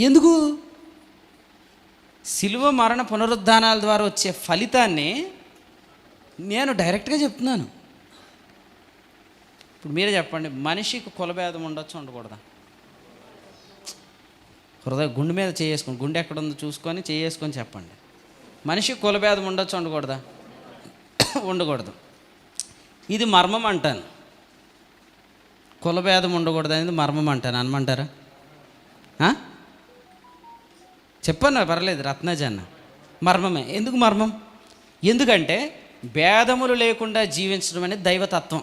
ఎందుకు? శిలువ మరణ పునరుద్ధానాల ద్వారా వచ్చే ఫలితాన్ని నేను డైరెక్ట్గా చెప్తున్నాను. ఇప్పుడు మీరే చెప్పండి మనిషికి కులభేదం ఉండొచ్చు ఉండకూడదా? హృదయ గుండె మీద చేసుకొని గుండె ఎక్కడ ఉందో చూసుకొని చేసుకొని చెప్పండి. మనిషికి కులభేదం ఉండొచ్చు ఉండకూడదా? ఉండకూడదు. ఇది మర్మం అంటాను. కులభేదం ఉండకూడదు అనేది మర్మం అంటాను. అనమంటారా? ఆ? చెప్పన్నా పర్లేదు రత్నజన్న మర్మమే. ఎందుకు మర్మం? ఎందుకంటే భేదములు లేకుండా జీవించడం అనేది దైవతత్వం.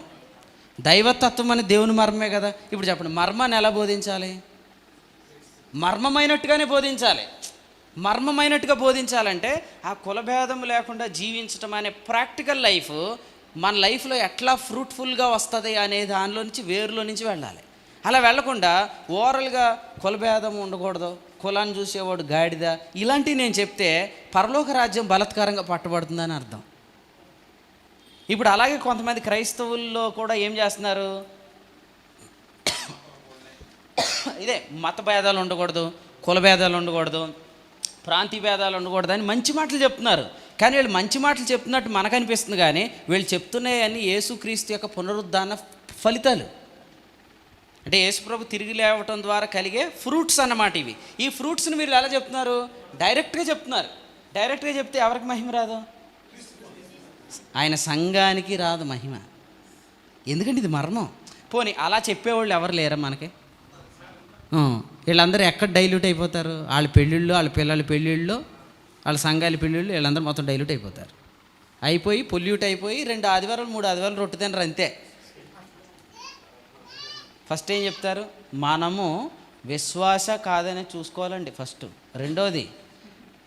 దైవతత్వం అనేది దేవుని మర్మమే కదా. ఇప్పుడు చెప్పండి మర్మాన్ని ఎలా బోధించాలి? మర్మమైనట్టుగానే బోధించాలి. మర్మమైనట్టుగా బోధించాలంటే ఆ కులభేదం లేకుండా జీవించడం అనే ప్రాక్టికల్ లైఫ్ మన లైఫ్లో ఎట్లా ఫ్రూట్ఫుల్గా వస్తుంది అనే దానిలో నుంచి వేరులో నుంచి వెళ్ళాలి. అలా వెళ్ళకుండా ఓవరాల్గా కులభేదం ఉండకూడదు. కులాన్ని చూసేవాడు గాడిద. ఇలాంటివి నేను చెప్తే పరలోక రాజ్యం బలత్కారంగా పట్టబడుతుందని అర్థం. ఇప్పుడు అలాగే కొంతమంది క్రైస్తవుల్లో కూడా ఏం చేస్తున్నారు? ఇదే మత భేదాలు ఉండకూడదు కుల భేదాలు ఉండకూడదు ప్రాంతీయ భేదాలు ఉండకూడదు అని మంచి మాటలు చెప్తున్నారు. కానీ వీళ్ళు మంచి మాటలు చెప్తున్నట్టు మనకు అనిపిస్తుంది కానీ వీళ్ళు చెప్తున్నాయని యేసుక్రీస్తు యొక్క పునరుద్ధాన ఫలితాలు. అంటే యేసుప్రభు తిరిగి లేవటం ద్వారా కలిగే ఫ్రూట్స్ అన్నమాట ఇవి. ఈ ఫ్రూట్స్ని మీరు ఎలా చెప్తున్నారు? డైరెక్ట్గా చెప్తున్నారు. డైరెక్ట్గా చెప్తే ఎవరికి మహిమ రాదు? ఆయన సంఘానికి రాదు మహిమ. ఎందుకంటే ఇది మర్మం. పోనీ అలా చెప్పేవాళ్ళు ఎవరు లేరా మనకి? వీళ్ళందరూ ఎక్కడ డైల్యూట్ అయిపోతారు? వాళ్ళ పెళ్ళిళ్ళు వాళ్ళ పిల్లల పెళ్ళిళ్ళు వాళ్ళ సంఘాల పెళ్ళిళ్ళు వీళ్ళందరూ మొత్తం డైల్యూట్ అయిపోతారు. అయిపోయి పొల్యూట్ అయిపోయి రెండు ఆదివారాలు మూడు ఆదివారాలు రొట్టె తినరు అంతే. ఫస్ట్ ఏం చెప్తారు? మనము విశ్వాస కాదని చూసుకోవాలండి ఫస్ట్. రెండోది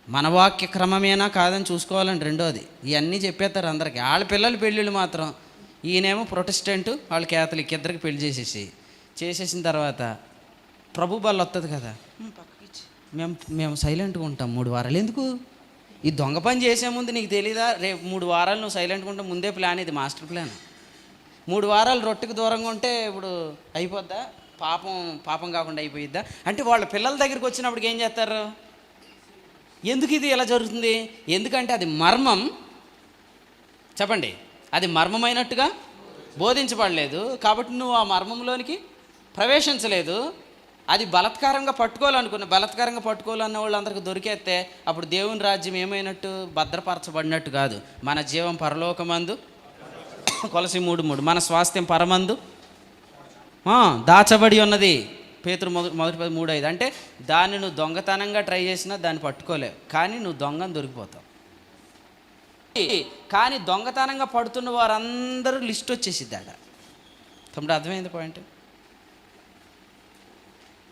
మన వాక్య క్రమమేనా కాదని చూసుకోవాలండి రెండోది. ఇవన్నీ చెప్పేస్తారు అందరికీ. వాళ్ళ పిల్లల పెళ్ళిళ్ళు మాత్రం ఈయనేమో ప్రొటెస్టెంట్ వాళ్ళు కేథలిక్ ఇద్దరికి పెళ్ళి చేసేసి. చేసేసిన తర్వాత ప్రభు బల్ల వస్తుంది కదా. "ఉమ్, పక్కకి ఇచ్చి. మేము మేము సైలెంట్గా ఉంటాం మూడు వారాలు. ఎందుకు? ఈ దొంగ పని చేసే ముందు నీకు తెలీదా? రేపు మూడు వారాలు నువ్వు సైలెంట్గా ఉంటే ముందే ప్లాన్ ఇది మాస్టర్ ప్లాన్. మూడు వారాలు రొట్టెకి దూరంగా ఉంటే ఇప్పుడు అయిపోద్దా? పాపం పాపం కాకుండా అయిపోయిద్దా? అంటే వాళ్ళ పిల్లల దగ్గరికి వచ్చినప్పటికి ఏం చేస్తారు? ఎందుకు ఇది ఎలా జరుగుతుంది? ఎందుకంటే అది మర్మం. చెప్పండి. అది మర్మమైనట్టుగా బోధించబడలేదు. కాబట్టి నువ్వు ఆ మర్మంలోనికి ప్రవేశించలేదు. అది బలత్కారంగా పట్టుకోవాలనుకున్న బలత్కారంగా పట్టుకోవాలన్న వాళ్ళందరికీ దొరికేస్తే అప్పుడు దేవుని రాజ్యం ఏమైనట్టు? భద్రపరచబడినట్టు కాదు. మన జీవం పరలోకమందు కొలసి మూడు మూడు. మన స్వాస్థ్యం పరమందు. దాచబడి ఉన్నది. పేతురు మొదటి మొదటి పది మూడు ఐదు. అంటే దాన్ని నువ్వు దొంగతనంగా ట్రై చేసినా దాన్ని పట్టుకోలేవు. కానీ నువ్వు దొంగని దొరికిపోతావు. కానీ దొంగతనంగా పడుతున్న వారందరూ లిస్ట్ వచ్చేసిద్ది ఆడ తమ్ముడు అర్థమైంది పాయింట్?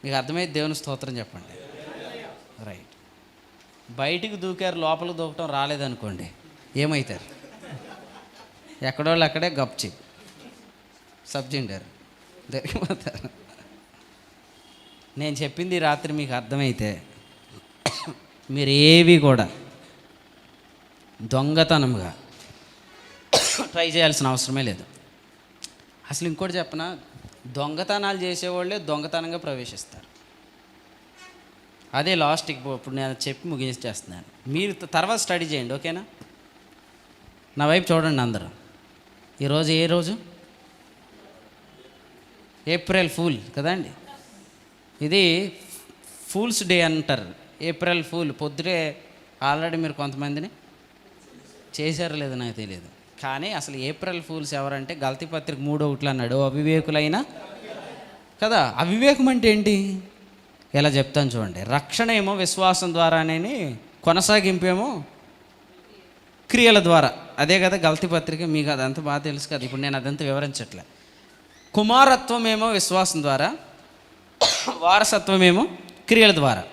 మీకు అర్థమైంది దేవుని స్తోత్రం చెప్పండి. రైట్. బయటికి దూకారు లోపలికి దూకటం రాలేదనుకోండి ఏమవుతారు ఎక్కడోళ్ళు అక్కడే గప్చి సబ్జెండర్ దొరికిపోతారు. నేను చెప్పింది రాత్రి మీకు అర్థమైతే మీరు ఏవి కూడా దొంగతనముగా ట్రై చేయాల్సిన అవసరమే లేదు. అసలు ఇంకోటి చెప్పనా? దొంగతనాలు చేసేవాళ్ళే దొంగతనంగా ప్రవేశిస్తారు. అదే లాస్ట్ ఇప్పుడు నేను చెప్పి ముగించేస్తున్నాను. మీరు తర్వాత స్టడీ చేయండి ఓకేనా? నా వైపు చూడండి అందరూ. ఈరోజు ఏ రోజు? ఏప్రిల్ ఫూల్ కదండి ఇది ఫూల్స్ డే అంటారు. ఏప్రిల్ ఫూల్ పొద్దుటే ఆల్రెడీ మీరు కొంతమందిని చేశారు లేదు నాకు తెలియదు. కానీ అసలు ఏప్రిల్ ఫూల్స్ ఎవరంటే గల్తీ పత్రిక మూడో ఒకటి అన్నాడు అవివేకులైన కదా అవివేకం అంటే ఏంటి? ఇలా చెప్తాను చూడండి. రక్షణ ఏమో విశ్వాసం ద్వారానే కొనసాగింపేమో క్రియల ద్వారా. అదే కదా గల్తీ పత్రిక మీకు అదంతా బాగా తెలుసు కదా ఇప్పుడు నేను అదంతా వివరించట్లే. కుమారత్వం ఏమో విశ్వాసం ద్వారా వారసత్వం ఏమో క్రియల ద్వారా.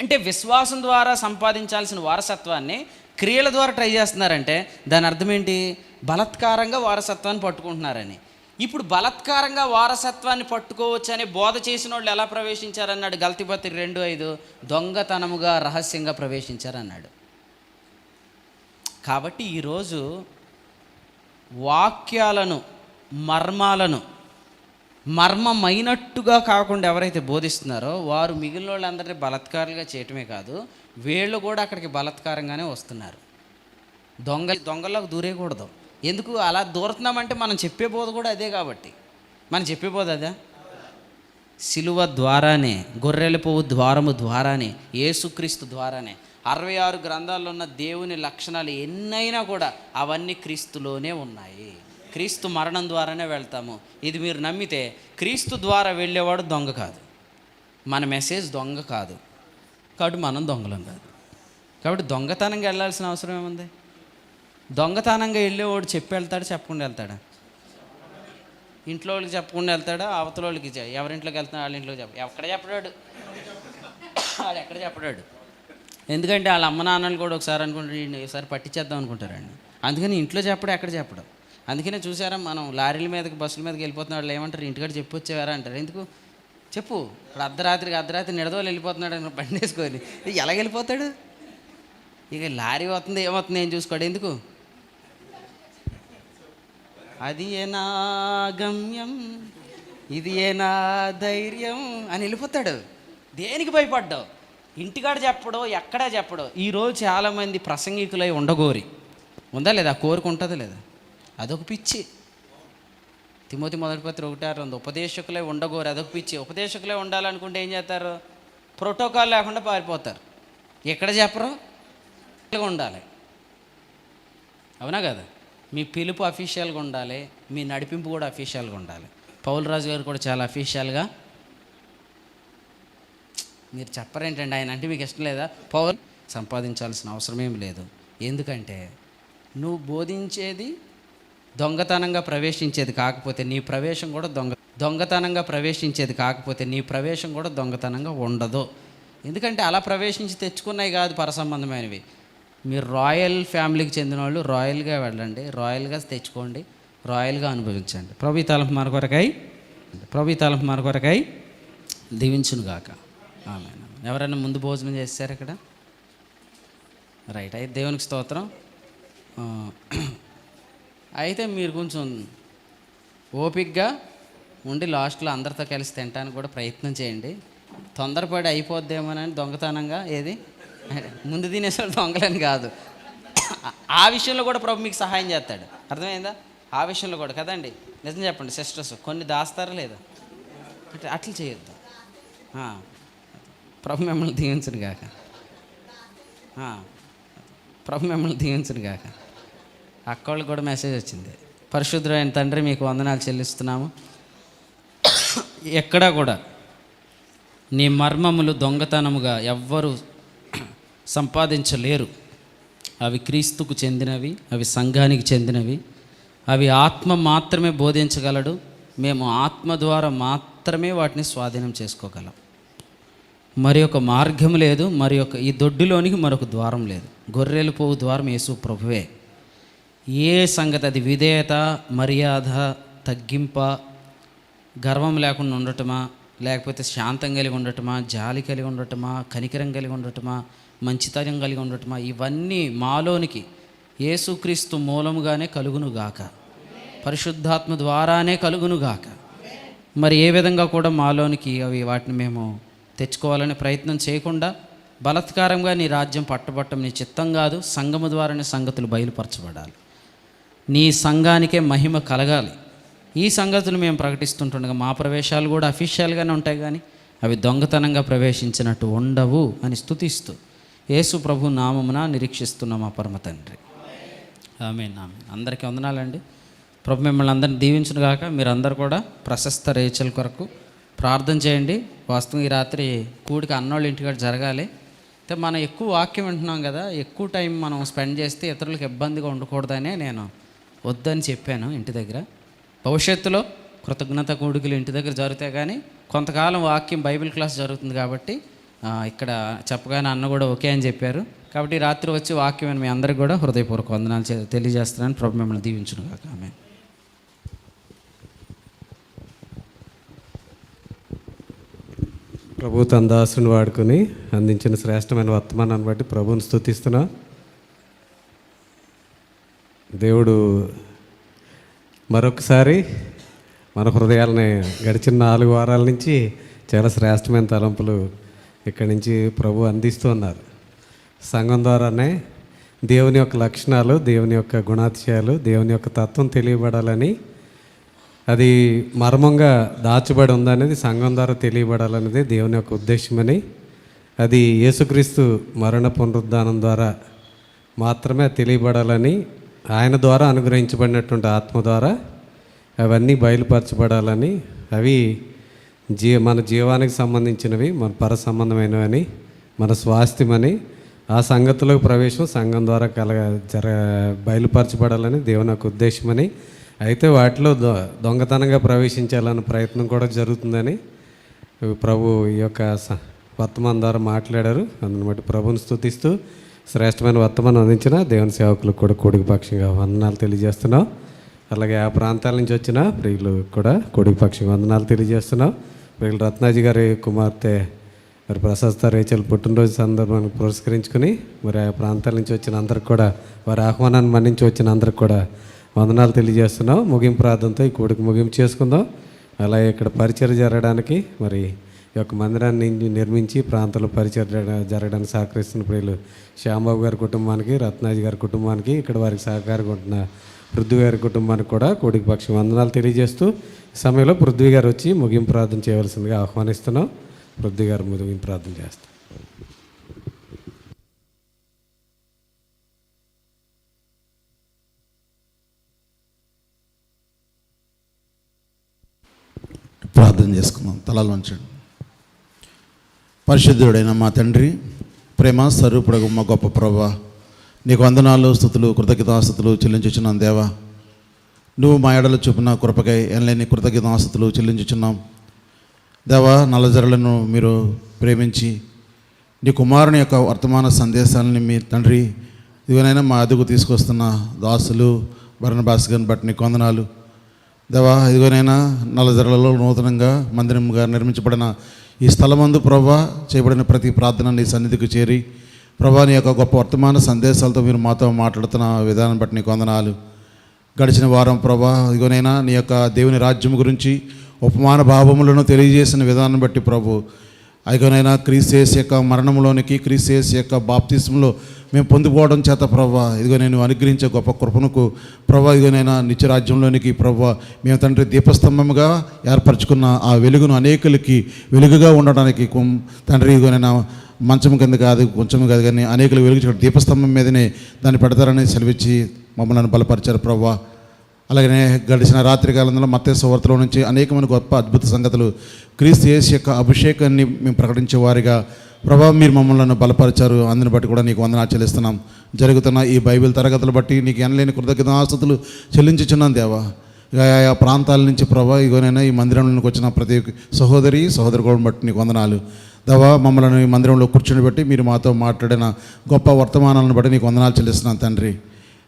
అంటే విశ్వాసం ద్వారా సంపాదించాల్సిన వారసత్వాన్ని క్రియల ద్వారా ట్రై చేస్తున్నారంటే దాని అర్థం ఏంటి? బలత్కారంగా వారసత్వాన్ని పట్టుకుంటున్నారని. ఇప్పుడు బలత్కారంగా వారసత్వాన్ని పట్టుకోవచ్చు అని బోధ చేసిన వాళ్ళు ఎలా ప్రవేశించారన్నాడు గల్తిపత్రి రెండు ఐదు? దొంగతనముగా రహస్యంగా ప్రవేశించారన్నాడు. కాబట్టి ఈరోజు వాక్యాలను మర్మాలను మర్మమైనట్టుగా కాకుండా ఎవరైతే బోధిస్తున్నారో వారు మిగిలిన వాళ్ళందరినీ బలత్కారులుగా చేయటమే కాదు వీళ్ళు కూడా అక్కడికి బలత్కారంగానే వస్తున్నారు. దొంగ దొంగలకు దూరేయకూడదు. ఎందుకు? అలా దూరుతున్నామంటే మనం చెప్పే బోధ కూడా అదే కాబట్టి. మనం చెప్పే బోధ అదే? సిలువ ద్వారానే గొర్రెల పువ్వు ద్వారము ద్వారానే యేసుక్రీస్తు ద్వారానే. అరవై ఆరు గ్రంథాల్లో ఉన్న దేవుని లక్షణాలు ఎన్నైనా కూడా అవన్నీ క్రీస్తులోనే ఉన్నాయి. క్రీస్తు మరణం ద్వారానే వెళ్తాము. ఇది మీరు నమ్మితే క్రీస్తు ద్వారా వెళ్ళేవాడు దొంగ కాదు. మన మెసేజ్ దొంగ కాదు. కాబట్టి మనం దొంగలం కాదు. కాబట్టి దొంగతనంగా వెళ్ళాల్సిన అవసరం ఏముంది? దొంగతనంగా వెళ్ళేవాడు చెప్పి వెళ్తాడు చెప్పకుండా వెళ్తాడా? ఇంట్లో వాళ్ళకి చెప్పకుండా వెళ్తాడా? అవతల వాళ్ళకి ఎవరింట్లోకి వెళ్తాడు వాళ్ళ ఇంట్లోకి చెప్ప ఎక్కడ చెప్పడాడు? వాడు ఎక్కడ చెప్పడాడు? ఎందుకంటే వాళ్ళ అమ్మ నాన్నలు కూడా ఒకసారి అనుకుంటారు ఒకసారి పట్టించేద్దాం అనుకుంటారండి. అందుకని ఇంట్లో చెప్పడం ఎక్కడ చెప్పడం. అందుకనే చూసారా మనం లారీల మీదకి బస్సుల మీదకి వెళ్ళిపోతున్న వాళ్ళు ఏమంటారు ఇంటికాడ చెప్పు వచ్చేవారా అంటారు. ఎందుకు? చెప్పు. ఇప్పుడు అర్ధరాత్రికి అర్ధరాత్రి నిడదోలు వెళ్ళిపోతున్నాడు అని బండి వేసుకొని. ఎలా వెళ్ళిపోతాడు? ఇక లారీ వస్తుంది ఏమవుతుంది ఏం చూసుకోడు? ఎందుకు? అది ఏనా గమ్యం ఇది ఏనా ధైర్యం అని వెళ్ళిపోతాడు. దేనికి భయపడ్డావు? ఇంటికాడ చెప్పడం ఎక్కడా చెప్పడం ఈరోజు చాలామంది ప్రసంగికులై ఉండగోరి. ఉందా లేదా? కోరుకుంటుందా లేదా? అదొక పిచ్చి. తిమోతి మొదటి పత్రి ఒకటి ఉంది ఉపదేశకులే ఉండగోరు అదొక పిచ్చి. ఉపదేశకులే ఉండాలనుకుంటే ఏం చేస్తారు? ప్రోటోకాల్ లేకుండా పారిపోతారు. ఎక్కడ చెప్పరు? ఉండాలి. అవునా కదా? మీ పిలుపు అఫీషియల్గా ఉండాలి మీ నడిపింపు కూడా అఫీషియల్గా ఉండాలి. పౌల్ రాజు గారు కూడా చాలా అఫీషియల్గా మీరు చెప్పరేంటండి ఆయన అంటే మీకు ఇష్టం లేదా? పవర్ సంపాదించాల్సిన అవసరం ఏం లేదు. ఎందుకంటే నువ్వు బోధించేది దొంగతనంగా ప్రవేశించేది కాకపోతే నీ ప్రవేశం కూడా దొంగ దొంగతనంగా ప్రవేశించేది కాకపోతే నీ ప్రవేశం కూడా దొంగతనంగా ఉండదు. ఎందుకంటే అలా ప్రవేశించి తెచ్చుకున్నాయి కాదు పరసంబంధమైనవి. మీరు రాయల్ ఫ్యామిలీకి చెందిన వాళ్ళు రాయల్గా వెళ్ళండి రాయల్గా తెచ్చుకోండి రాయల్గా అనుభవించండి. ప్రభు తలపు తలంపు మన కొరకై ప్రభు ఈ తలంపు మన గాక ఎవరైనా ముందు భోజనం చేశారు ఇక్కడ? రైట్ అయితే దేవునికి స్తోత్రం. అయితే మీరు కొంచెం ఓపిక్గా ఉండి లాస్ట్లో అందరితో కలిసి తినడానికి కూడా ప్రయత్నం చేయండి. తొందరపడి అయిపోద్దేమోనని దొంగతనంగా ఏది? ముందు తినేసాడు దొంగలని కాదు. ఆ విషయంలో కూడా ప్రభు మీకు సహాయం చేస్తాడు. అర్థమైందా? ఆ విషయంలో కూడా కదండి? నిజం చెప్పండి సిస్టర్స్ కొన్ని దాస్తారా లేదా? అంటే అట్లా చేయొద్దు. ప్రభు మిమ్మల్ని దీవించను గాక. ప్రభు మిమ్మల్ని దీవించను గాక. అక్కవాళ్ళకి కూడా మెసేజ్ వచ్చింది. పరిశుద్ధమైన తండ్రి మీకు వందనాలు చెల్లిస్తున్నాము. ఎక్కడా కూడా నీ మర్మములు దొంగతనముగా ఎవ్వరు సంపాదించలేరు. అవి క్రీస్తుకు చెందినవి అవి సంఘానికి చెందినవి. అవి ఆత్మ మాత్రమే బోధించగలడు. మేము ఆత్మ ద్వారా మాత్రమే వాటిని స్వాధీనం చేసుకోగలం. మరి ఒక మార్గం లేదు మరి ఒక ఈ దొడ్డులోనికి మరొక ద్వారం లేదు. గొర్రెలు పోవు ద్వారం యేసు ప్రభువే. ఏ సంగతి? అది విధేయత మర్యాద తగ్గింప గర్వం లేకుండా ఉండటమా? లేకపోతే శాంతం కలిగి ఉండటమా? జాలి కలిగి ఉండటమా? కనికరం కలిగి ఉండటమా? మంచితనం కలిగి ఉండటమా? ఇవన్నీ మాలోనికి యేసుక్రీస్తు మూలముగానే కలుగునుగాక పరిశుద్ధాత్మ ద్వారానే కలుగునుగాక మరి ఏ విధంగా కూడా మాలోనికి అవి వాటిని మేము తెచ్చుకోవాలనే ప్రయత్నం చేయకుండా బలత్కారంగా నీ రాజ్యం పట్టబట్టం నీ చిత్తం కాదు సంఘము ద్వారానే సంగతులు బయలుపరచబడాలి. నీ సంఘానికే మహిమ కలగాలి. ఈ సంగతులు మేము ప్రకటిస్తుంటుండగా మా ప్రవేశాలు కూడా అఫీషియల్గానే ఉంటాయి కానీ అవి దొంగతనంగా ప్రవేశించినట్టు ఉండవు అని స్థుతిస్తూ యేసు ప్రభు నామమున నిరీక్షిస్తున్న మా పరమ తండ్రి. ఆమె నామే అందరికీ వందనాలండి. ప్రభు మిమ్మల్ని అందరిని దీవించునుగాక. మీరందరూ కూడా ప్రశస్త రేచల్ కొరకు ప్రార్థన చేయండి. వాస్తవం ఈ రాత్రి కూడికి అన్నోళ్ళ ఇంటికాడ జరగాలి. అయితే మనం ఎక్కువ వాక్యం వింటున్నాం కదా ఎక్కువ టైం మనం స్పెండ్ చేస్తే ఇతరులకు ఇబ్బందిగా ఉండకూడదనే నేను వద్దని చెప్పాను ఇంటి దగ్గర. భవిష్యత్తులో కృతజ్ఞత కూడికలు ఇంటి దగ్గర జరుగుతాయి కానీ కొంతకాలం వాక్యం బైబిల్ క్లాస్ జరుగుతుంది కాబట్టి ఇక్కడ చెప్పగానే అన్న కూడా ఓకే అని చెప్పారు. కాబట్టి రాత్రి వచ్చి వాక్యం మీ అందరికి కూడా హృదయపూర్వక వందనాలు తెలియజేస్తున్నాను. ప్రభు మిమ్మల్ని దీవించును కాక ఆమె ప్రభు తన దాసుని వాడుకొని అందించిన శ్రేష్టమైన వర్తమానాన్ని బట్టి ప్రభుని స్థుతిస్తున్నా దేవుడు మరొకసారి మన హృదయాలని గడిచిన నాలుగు వారాల నుంచి చాలా శ్రేష్టమైన తలంపులు ఇక్కడి నుంచి ప్రభు అందిస్తూ ఉన్నారు. సంఘం ద్వారానే దేవుని యొక్క లక్షణాలు దేవుని యొక్క గుణాతిశయాలు దేవుని యొక్క తత్వం తెలియబడాలని అది మర్మంగా దాచబడి ఉందనేది సంఘం ద్వారా తెలియబడాలనేది దేవుని యొక్క ఉద్దేశమని అది యేసుక్రీస్తు మరణ పునరుద్ధానం ద్వారా మాత్రమే తెలియబడాలని ఆయన ద్వారా అనుగ్రహించబడినటువంటి ఆత్మ ద్వారా అవన్నీ బయలుపరచబడాలని అవి జీ మన జీవానికి సంబంధించినవి మన పర సంబంధమైనవని మన స్వాస్థ్యమని ఆ సంగతిలోకి ప్రవేశం సంఘం ద్వారా కలగ జర బయలుపరచబడాలని దేవుని యొక్క ఉద్దేశమని అయితే వాటిలో దొ దొంగతనంగా ప్రవేశించాలన్న ప్రయత్నం కూడా జరుగుతుందని ప్రభు ఈ యొక్క స- వర్తమానం ద్వారా మాట్లాడారు. అందుని బట్టి ప్రభుని స్థుతిస్తూ శ్రేష్టమైన వర్తమానం అందించిన దేవుని సేవకులకు కూడా కూడికి పక్షంగా వందనాలు తెలియజేస్తున్నాం. అలాగే ఆ ప్రాంతాల నుంచి వచ్చిన ప్రియులు కూడా కూడికి పక్షంగా వందనాలు తెలియజేస్తున్నాం. ప్రియులు రత్నాజీ గారి కుమార్తె మరి ప్రశస్త రేచల్ పుట్టినరోజు సందర్భాన్ని పురస్కరించుకుని మరి ఆ ప్రాంతాల నుంచి వచ్చిన అందరికి కూడా వారి ఆహ్వానాన్ని మన్నించి వచ్చిన అందరికి కూడా వందనాలు తెలియజేస్తున్నాం. ముగింపు ప్రార్థనతో ఈ కూడికి ముగింపు చేసుకుందాం. అలాగే ఇక్కడ పరిచయం జరగడానికి మరి ఈ యొక్క మందిరాన్ని నిర్మించి ప్రాంతంలో పరిచయం జరగడానికి సహకరిస్తున్న ప్రియులు శ్యాంబాబు గారి కుటుంబానికి రత్నాజీ గారి కుటుంబానికి ఇక్కడ వారికి సహకారంగా ఉంటున్న పృథ్వీ గారి కుటుంబానికి కూడా కోడికి పక్షం వందనాలు తెలియజేస్తూ సమయంలో పృథ్వీ గారు వచ్చి ముగింపు ప్రార్థన చేయవలసిందిగా ఆహ్వానిస్తున్నాం. పృథ్వీ గారు ముగింపు ప్రార్థన చేస్తాం ప్రార్థన చేసుకుందాం. తలలు వంచండి. పరిశుద్ధుడైన మా తండ్రి ప్రేమ స్వరూపుడగు మా గొప్ప ప్రభా నీకు వందనాలు స్థుతులు కృతజ్ఞతాస్థుతులు చెల్లించుచున్నాం దేవా. నువ్వు మా ఎడలు చూపిన కృపకై ఎనలేని కృతజ్ఞతాస్థుతులు చెల్లించుచున్నాం. దేవా నల్లజరలను మీరు ప్రేమించి నీ కుమారుని యొక్క వర్తమాన సందేశాలని మీ తండ్రి ఇవనైనా మా అదుగు తీసుకొస్తున్న దాసులు భరణభాస్ భాస్కర్ బట్టి నీకు వందనాలు. దేవా ఇదిగోనైనా నల్లజరలలో నూతనంగా మందిరంగా నిర్మించబడిన ఈ స్థలమందు ప్రభా చేయబడిన ప్రతి ప్రార్థన నీ సన్నిధికి చేరి ప్రభా నీ యొక్క గొప్ప వర్తమాన సందేశాలతో మీరు మాతో మాట్లాడుతున్న విధానం బట్టి నీకు వందనాలు. గడిచిన వారం ప్రభా ఇదిగోనైనా నీ యొక్క దేవుని రాజ్యం గురించి ఉపమాన భావములను తెలియజేసిన విధానం బట్టి ప్రభు అయిగోనైనా క్రీసేస్ యొక్క మరణంలోనికి క్రీసేస్ యొక్క బాప్తిస్మంలో మేము పొందుకోవడం చేత ప్రభా ఇదిగో నేను అనుగ్రహించే గొప్ప కృపణకు ప్రభా ఇదిగోనైనా నిత్యరాజ్యంలోనికి ప్రభా మేము తండ్రి దీపస్తంభముగా ఏర్పరచుకున్న ఆ వెలుగును అనేకులకి వెలుగుగా ఉండడానికి తండ్రి ఇదిగోనైనా మంచం కింద కాదు కొంచెం కాదు కానీ అనేకులు వెలుగు దీపస్తంభం మీదనే దాన్ని పెడతారని సెలవిచ్చి మమ్మల్ని బలపరిచారు ప్రభా అలాగనే గడిచిన రాత్రి కాలంలో మత్స్య వార్తలో నుంచి అనేకమైన గొప్ప అద్భుత సంగతులు క్రీస్తు యేసు యొక్క అభిషేకాన్ని మేము ప్రకటించే వారిగా ప్రభావ మీరు మమ్మల్ని బలపరిచారు. అందుని బట్టి కూడా నీకు వందనాలు చెల్లిస్తున్నాం. జరుగుతున్న ఈ బైబిల్ తరగతులు బట్టి నీకు ఎనలేని కృతజ్ఞతాస్తుతులు చెల్లించుచున్నాను దేవా. ఆయా ప్రాంతాల నుంచి ప్రభా ఇగోనైనా ఈ మందిరంలోకి వచ్చిన ప్రతి సహోదరి సహోదరు బట్టి నీకు వందనాలు. దవా మమ్మల్ని ఈ మందిరంలో కూర్చుని బట్టి మీరు మాతో మాట్లాడిన గొప్ప వర్తమానాలను బట్టి నీకు వందనాలు చెల్లిస్తున్నాను తండ్రి.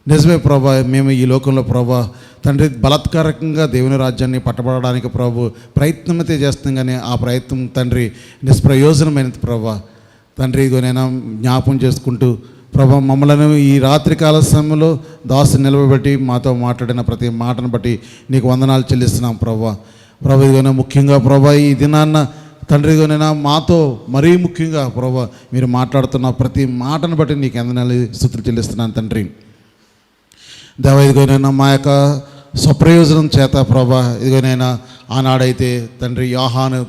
నిజమే ప్రభా మేము ఈ లోకంలో ప్రభా తండ్రి బలాత్కారకంగా దేవుని రాజ్యాన్ని పట్టబడడానికి ప్రభు ప్రయత్నం అయితే చేస్తాం కానీ ఆ ప్రయత్నం తండ్రి నిష్ప్రయోజనమైనది ప్రభా. తండ్రి ఇదిగోనైనా జ్ఞాపం చేసుకుంటూ ప్రభా మమ్మల్ని ఈ రాత్రికాల సమయంలో దాసు నిలబెట్టి మాతో మాట్లాడిన ప్రతి మాటను బట్టి నీకు వందనాలు చెల్లిస్తున్నాం ప్రభా. ప్రభా ఇదిగోనే ముఖ్యంగా ప్రభా ఈ దినాన్న తండ్రి ఇదిగోనైనా మాతో మరీ ముఖ్యంగా ప్రభా మీరు మాట్లాడుతున్న ప్రతి మాటను బట్టి నీకు వందనాలు స్థుతులు చెల్లిస్తున్నాను తండ్రి. దేవ ఇదిగోనైనా మా యొక్క స్వప్రయోజనం చేత ప్రభా ఇదిగోనైనా ఆనాడైతే తండ్రి యోహాను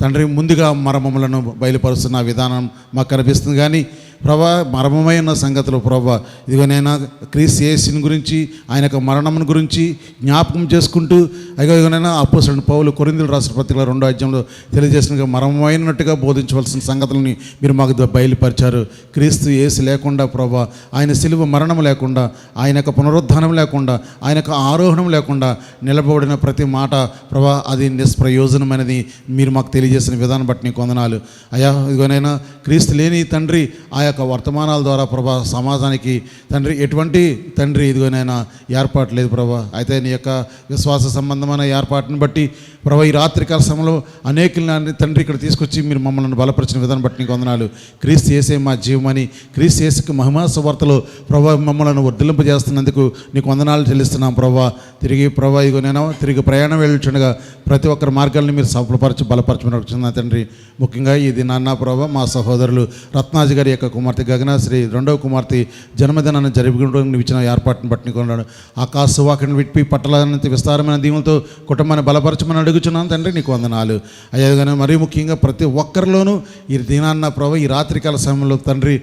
తండ్రి ముందుగా మరమములను బయలుపరుస్తున్న విధానం మాకు కనిపిస్తుంది. కానీ ప్రభా మర్మమైన సంగతులు ప్రభా. ఇదిగోనైనా క్రీస్ యేసుని గురించి ఆయన యొక్క మరణం గురించి జ్ఞాపకం చేసుకుంటూ అయ్యో ఇదిగోనైనా అపోసరుడు పౌలు కొరిందులు రాష్ట్ర పత్రికల రెండో అధ్యాయంలో తెలియజేసిన మరమమైనట్టుగా బోధించవలసిన సంగతులని మీరు మాకు బయలుపరిచారు. క్రీస్తు యేసు లేకుండా ప్రభా ఆయన సిలువ మరణం లేకుండా ఆయన యొక్క పునరుద్ధానం లేకుండా ఆయన యొక్క ఆరోహణం లేకుండా నిలబడిన ప్రతి మాట ప్రభా అది నిష్ప్రయోజనమైనది మీరు మాకు తెలియజేసిన విధానం బట్టి నీకు వందనాలు. అయ్యా ఇదిగోనైనా క్రీస్తు లేని తండ్రి ఆయన యొక్క వర్తమానాల ద్వారా ప్రభా సమాజానికి తండ్రి ఎటువంటి తండ్రి ఇదిగోనైనా ఏర్పాటు లేదు ప్రభా. అయితే నీ యొక్క విశ్వాస సంబంధమైన ఏర్పాటుని బట్టి ప్రభా ఈ రాత్రికాల సమయంలో అనేకులని తండ్రి ఇక్కడ తీసుకొచ్చి మీరు మమ్మల్ని బలపరిచిన విధానం బట్టి నీకు వందనాలు. క్రీస్తు చేసే మా జీవమని క్రీస్తు చేసే మహిమా సువార్తలో ప్రభా మమ్మల్ని వర్ధిలింపజేస్తున్నందుకు నీకు వందనాలు చెల్లిస్తున్నాం ప్రభా. తిరిగి ప్రభా ఇదిగోనైనా తిరిగి ప్రయాణం వెళ్ళుచుండగా ప్రతి ఒక్కరి మార్గాల్ని మీరు సఫలపరచి బలపరచమని తండ్రి. ముఖ్యంగా ఇది నాన్న ప్రభా మా సహోదరులు రత్నాజి గారి యొక్క కుమార్తె గగనాశ్రీ రెండవ కుమార్తె జన్మదినాన్ని జరుపుకుంటూ ఇచ్చిన ఏర్పాటును పట్టుకున్నాడు నీకు ఆకాశ వాకిని విప్పి పట్టలంత విస్తారమైన దీవులతో కుటుంబాన్ని బలపరచమని అడుగుచున్నాను తండ్రి నీకు వందనాలు. అయ్యేగానే మరీ ముఖ్యంగా ప్రతి ఒక్కరిలోనూ ఈ దినాన్న ప్రభా ఈ రాత్రికాల సమయంలో తండ్రి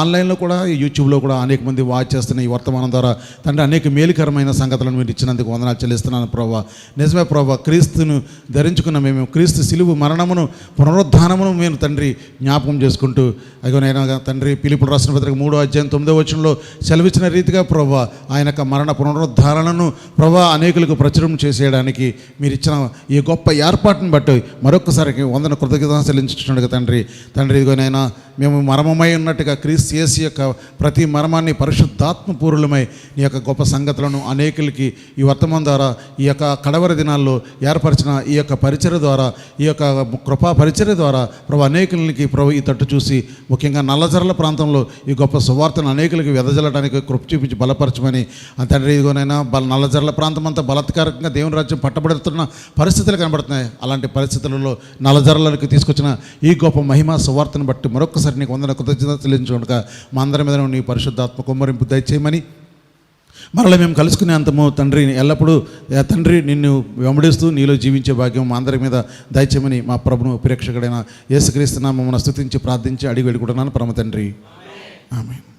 ఆన్లైన్లో కూడా యూట్యూబ్లో కూడా అనేక మంది వాచ్ చేస్తున్న ఈ వర్తమానం ద్వారా తండ్రి అనేక మేలుకరమైన సంగతులను మీరు ఇచ్చినందుకు వందనాలు చెల్లిస్తున్నాను ప్రభా. నిజమే ప్రభా క్రీస్తును ధరించుకున్న మేము క్రీస్తు సిలువు మరణమును పునరుద్ధానమును మేము తండ్రి జ్ఞాపకం చేసుకుంటూ అదిగోనైనా తండ్రి పిలుపుడు రాసిన పత్రిక మూడో అధ్యాయం తొమ్మిదో వచనంలో సెలవిచ్చిన రీతిగా ప్రభా ఆయన యొక్క మరణ పునరుద్ధారణను ప్రభా అనేకులకు ప్రచురం చేసేయడానికి మీరు ఇచ్చిన ఈ గొప్ప ఏర్పాటును బట్టి మరొకసారి వందన కృతజ్ఞత చెల్లించుండగా తండ్రి. తండ్రి ఇదిగోనైనా మేము మర్మమై ఉన్నట్టుగా క్రీస్తు యేసు యొక్క ప్రతి మర్మాన్ని పరిశుద్ధాత్మపూర్వమై నీ యొక్క గొప్ప సంగతులను అనేకులకి ఈ వర్తమానం ద్వారా ఈ యొక్క కడవరి దినాల్లో ఏర్పరిచిన ఈ యొక్క పరిచయ ద్వారా ఈ యొక్క కృపా పరిచయ ద్వారా ప్రభు అనేకులకి ప్రభు ఈ తట్టు చూసి ముఖ్యంగా నల్లజర్ల ప్రాంతంలో ఈ గొప్ప సువార్తను అనేకులకు వెదజల్లడానికి కృప చూపించి బలపరచమని తండ్రి ఇదిగోనైనా బల నల్లజర్ల ప్రాంతం అంతా బలత్కారకంగా దేవుని రాజ్యం పట్టబడుతున్న పరిస్థితులు కనబడుతున్నాయి. అలాంటి పరిస్థితులలో నల్లజర్లకు తీసుకొచ్చిన ఈ గొప్ప మహిమ సువార్తను బట్టి మరొకసారి నీకు వందన కృతజ్ఞత చెల్లించుకుంటా మా అందరి మీద నీ పరిశుద్ధాత్మ కుమ్మరింపు దయచేయమని మరలా మేము కలుసుకునే అంతము తండ్రి ఎల్లప్పుడూ తండ్రి నిన్ను వెంబడిస్తూ నీలో జీవించే భాగ్యం మా అందరి మీద దయచేయమని మా ప్రభును ప్రేక్షకుడైన యేసుక్రీస్తున్నా మమ్మల్ని స్థుతించి ప్రార్థించి అడిగి వేడుకుంటున్నాను. పరమ తండ్రి. ఆమె